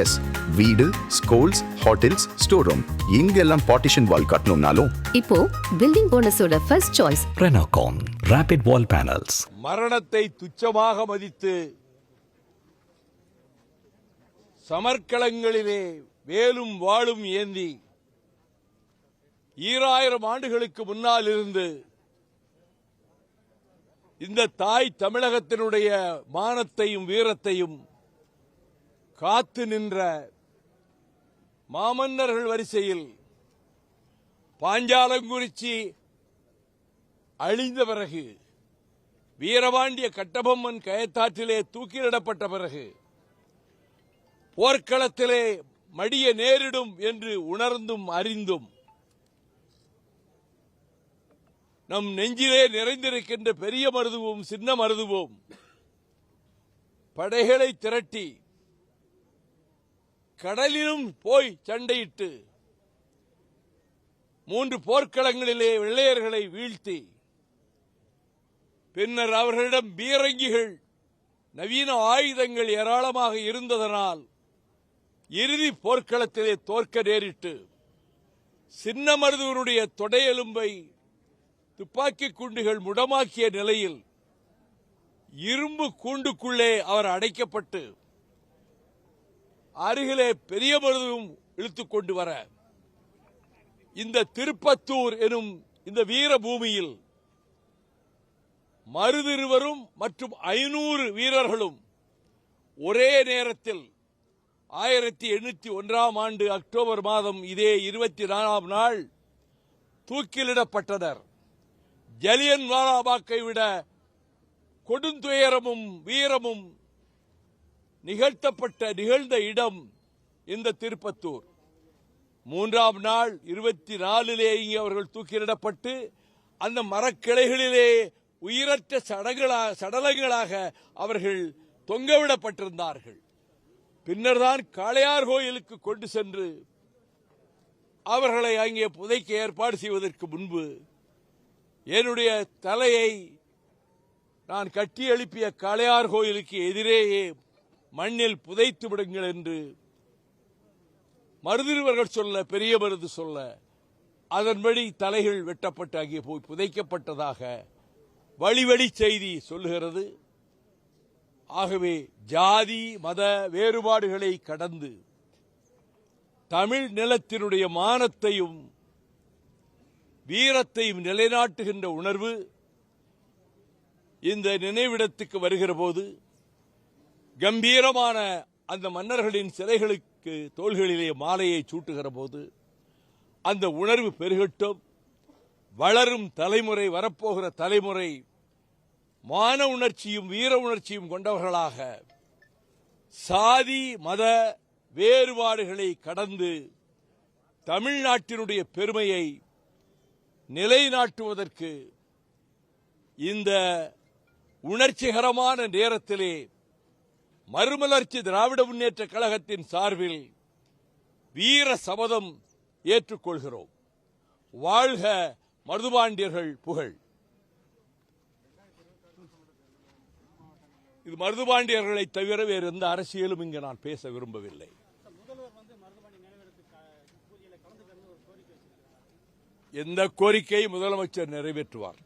S வீடு schools hotels store room இங்கெல்லாம் partition wall கட்டணும்னாலும். இப்போ building போனஸோட first choice Renocon Rapid Wall Panels. மரணத்தை துச்சமாக மதித்து சமர்க்களங்களிலே வேலும் வாளும் ஏந்தி ஈராயிரம் ஆண்டுகளுக்கு முன்னால் இருந்து இந்த தாய் தமிழகத்தினுடைய மானத்தையும் வீரத்தையும் காத்து நின்ற மாமன்னர்கள் வரிசையில் பாஞ்சாலங்குறிச்சி அழிந்த பிறகு வீரபாண்டிய கட்டபொம்மன் கயத்தாற்றிலே தூக்கிலிடப்பட்ட பிறகு போர்க்களத்திலே மடிய நேரிடும் என்று உணர்ந்தும் அறிந்தும் நம் நெஞ்சிலே நிறைந்திருக்கின்ற பெரிய மருதுவும் சின்ன மருதுவும் படைகளை திரட்டி கடலிலும் போய் சண்டையிட்டு மூன்று போர்க்களங்களிலே வெள்ளையர்களை வீழ்த்தி பின்னர் அவர்களிடம் பீரங்கிகள் நவீன ஆயுதங்கள் ஏராளமாக இருந்ததனால் இறுதி போர்க்களத்திலே தோற்க நேரிட்டு சின்னமருதுவனுடைய தொடையெலும்பை துப்பாக்கி குண்டுகள் முடமாக்கிய நிலையில் இரும்பு கூண்டுக்குள்ளே அவர் அடைக்கப்பட்டு அருகிலே பெரிய மருதுவும் இழுத்துக் கொண்டு வர. இந்த திருப்பத்தூர் எனும் இந்த வீர பூமியில் மருதிருவரும் மற்றும் ஐநூறு வீரர்களும் ஒரே நேரத்தில் ஆயிரத்தி எண்ணூத்தி ஒன்றாம் ஆண்டு அக்டோபர் மாதம் இதே இருபத்தி நாலாம் நாள் தூக்கிலிடப்பட்டனர். ஜலியன் வாலாபாக்கை விட கொடுந்துயரமும் வீரமும் நிகழ்த்தப்பட்ட நிகழ்ந்த இடம் இந்த திருப்பத்தூர். மூன்றாம் நாள் இருபத்தி நாலிலேயே அவர்கள் தூக்கிலிடப்பட்டு அந்த மரக்கிளைகளிலே உயிரற்ற சடங்களாக சடலங்களாக அவர்கள் தொங்கவிடப்பட்டிருந்தார்கள். பின்னர்தான் காளையார் கோயிலுக்கு கொண்டு சென்று அவர்களை அங்கே புதைக்க ஏற்பாடு செய்வதற்கு முன்பு என்னுடைய தலையை நான் கட்டி எழுப்பிய காளையார் கோயிலுக்கு எதிரேயே மண்ணில் புதைத்து விடுங்கள் என்று மருதிருவர்கள் சொல்ல பெரிய மருது சொல்ல அதன்படி தலைகள் வெட்டப்பட்டு அங்கே போய் புதைக்கப்பட்டதாக வழிவழி செய்தி சொல்லுகிறது. ஆகவே ஜாதி மத வேறுபாடுகளை கடந்து தமிழ் நிலத்தினுடைய மானத்தையும் வீரத்தையும் நிலைநாட்டுகின்ற உணர்வு இந்த நினைவிடத்துக்கு வருகிற போது கம்பீரமான அந்த மன்னர்களின் சிலைகளுக்கு தோள்களிலே மாலையை சூட்டுகிற போது அந்த உணர்வு பெருகட்டும். வளரும் தலைமுறை வரப்போகிற தலைமுறை மான உணர்ச்சியும் வீர உணர்ச்சியும் கொண்டவர்களாக சாதி மத வேறுபாடுகளை கடந்து தமிழ்நாட்டினுடைய பெருமையை நிலைநாட்டுவதற்கு இந்த உணர்ச்சிகரமான நேரத்திலே மறுமலர்ச்சி திராவிட முன்னேற்ற கழகத்தின் சார்பில் வீர சபதம் ஏற்றுக்கொள்கிறோம். வாழ்க மருதுபாண்டியர்கள் புகழ். இது மருதுபாண்டியர்களை தவிர வேறு எந்த அரசியலும் இங்கு நான் பேச விரும்பவில்லை. எந்த கோரிக்கையை முதலமைச்சர் நிறைவேற்றுவார்?